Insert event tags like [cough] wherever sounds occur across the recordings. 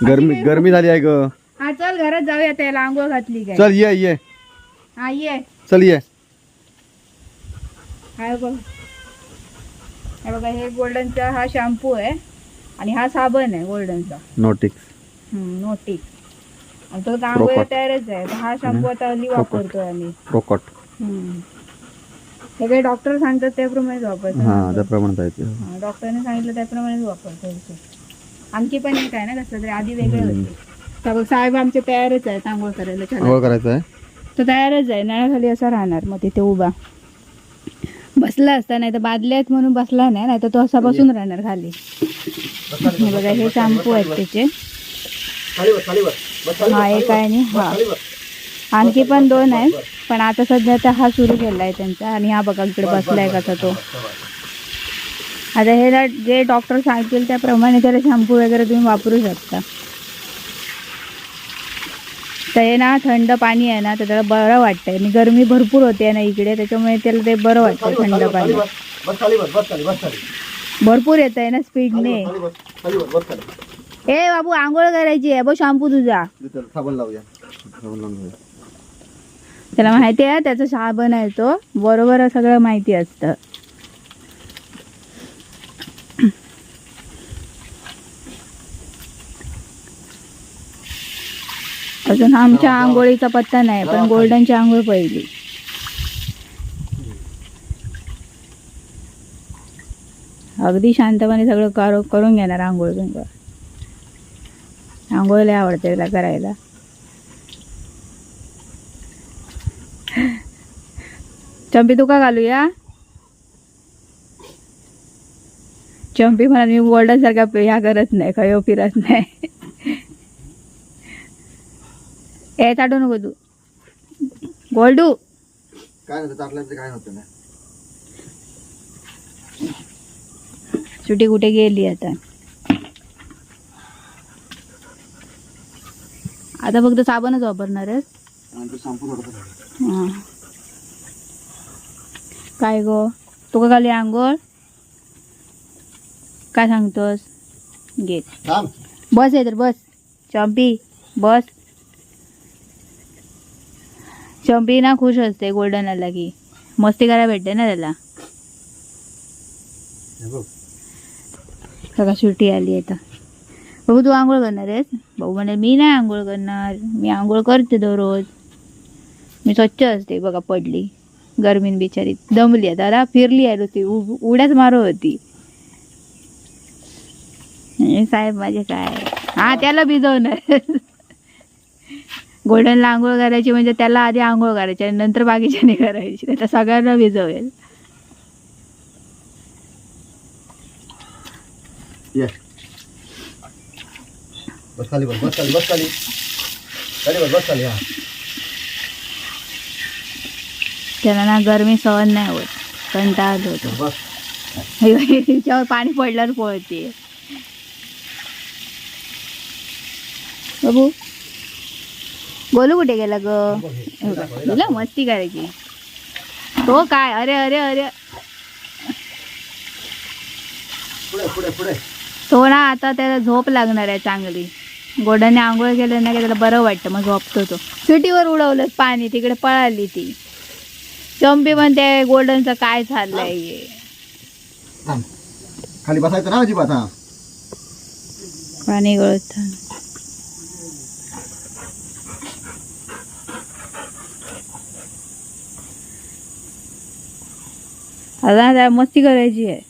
गरमी गरमी झाली आहे ग. हा चल घरात जाऊया त्याला आंघोळ घातली काय. चल ये ये. हा ये. चल ये. हा बघ. हे बघा हे गोल्डनचा हा शॅम्पू आहे आणि हा साबण आहे गोल्डनचा. नोटिक्स नोटिक आणि तो आंघोळ. तयारच आहे. तर हा शॅम्पू आता हल्ली वापरतोय आम्ही. प्रोकॉट हम्म. हे काही डॉक्टर सांगतात त्याप्रमाणेच हा वापरतो त्याप्रमाणे. हा, डॉक्टरने सांगितलं त्याप्रमाणेच वापरतो. आणखी पण एक आहे ना कसं तरी आधी वेगळे. होते. तर बघ साहेब आमचे तयारच आहेत आंघोळ करायला चला. करायचं आहे? तो तयारच आहे नळाखाली असा राहणार मग तिथे उभा. बसला असता नाही तर बादले आहेत म्हणून बसला नाही नाही तर तो असा बसून राहणार खाली. हे बघा हे शॅम्पू आहेत त्याचे हा एक आहे आणि हा. आणखी पण दोन आहेत पण आता सध्या तर हा सुरू केला आहे त्यांचा आणि हा बघा इकडे बसलाय कसा तो. आता हे ना जे डॉक्टर सांगतील त्याप्रमाणे त्याला शॅम्पू वगैरे तुम्ही वापरू शकता. तर हे ना थंड पाणी आहे ना तर त्याला बरं वाटतंय. आणि गरमी भरपूर होते ना इकडे त्याच्यामुळे त्याला ते बरं वाटतं थंड पाणी. भरपूर येत आहे ना. स्पीडने ए बाबू आंघोळ करायची आहे. बघ शॅम्पू तुझा. त्याला माहिती आहे त्याचा साबण आहे तो. बरोबर सगळं माहिती असतं. अजून आमच्या आंघोळीचा पत्ता नाही पण गोल्डनची आंघोळ पहिली. अगदी शांतपणे सगळं करू करून घेणार आंघोळ बिंघोळ. आंघोळ लय आवडते त्याला करायला. चंपी तुका घालूया? चंपी म्हणा मी गोल्डन सारखा ह्या करत नाही खयो फिरत नाही. ए चाटू नको तू. गोल्डू. काय नव्हतं काय नव्हतं ना? सुटी कुठे गेली आता? आता फक्त साबणच वापरणार आहेस? हा. काय गो? तुका खाली आंघोळ? काय सांगतोस? घे. थांब. बस आहे तर बस. चंपी बस. चंपी ना खुश असते गोल्डन आला की. मस्ती करायला भेटते ना त्याला. सगळा सुट्टी आली आता. बघू तू आंघोळ करणार आहेस? भाऊ म्हणे मी नाही आंघोळ करणार. मी आंघोळ करते दररोज. मी स्वच्छ असते बघा पडली. गरमीन बिचारी. दमली आता आता फिरली आहे ती उ- उड्याच मारो होती. हे साहेब माझे काय हा त्याला भिजवणार. गोल्डनला आंघोळ करायची म्हणजे त्याला आधी आंघोळ करायची आणि नंतर बाकीच्याने [laughs] करायची. त्याच्या सगळ्यांना भिजवेल. बस खाली बस बस खाली बस खाली. खाली बस बस खाली हा. त्याला ना गरमी सहन नाही होत. कंटाळत होतो तिच्यावर [laughs] पाणी पडल्यावर पळते बाबू बोलू कुठे गेला ग? गेला मस्ती करायची. तो काय? अरे अरे अरे. तो ना आता त्याला झोप लागणार आहे चांगली. गोड्याने आंघोळ केलं ना की त्याला बरं वाटतं. मग झोपतो तो. सुटीवर उडवलं पाणी. तिकडे पळाली ती. चंपी म्हणते गोल्डनचं काय चाललंय हे. खाली बसायचं ना अजिबात पाणी गळत आता त्या मस्ती करायची आहे.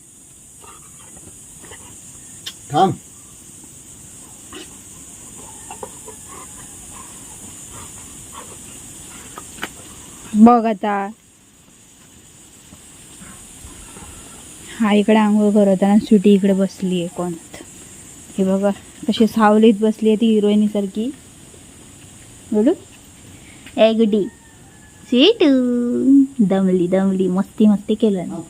थांब. बघ आता. हा इकडे आंघोळ करत होता सुटी इकडे बसली आहे कोण हे बघा कशी सावलीत बसली आहे ती हिरोईनी सारखी बोलू? ए सीटू दमली दमली मस्ती मस्ती केलं ना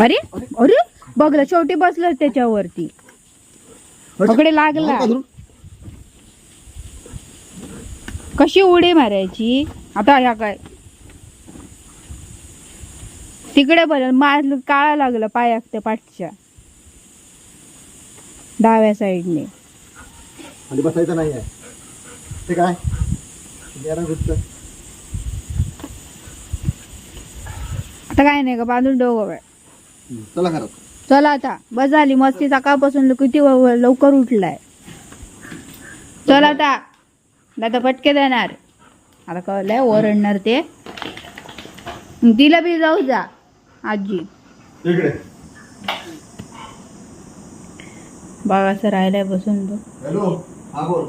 अरे अरे बघलं शेवटी बसलं त्याच्यावरती पकडे लागला कशी उडी मारायची आता ह्या काय तिकडे बघ मार काळा लागलं पायाक त्या पाठच्या डाव्या साईडने. खाली बसायचं नाही आहे ते काय? आता काय नाही का बांधून बाळ. चला घरात. चला आता. बस झाली मस्ती सकाळपासून किती व- लवकर उठलाय. चल आता. दादा पटके देणार. आता कळलंय ओरडणार ते. तिला बी जाऊ जा आजी. इकडे. बाळाचं राहिलाय बसून तो हॅलो हा बोल.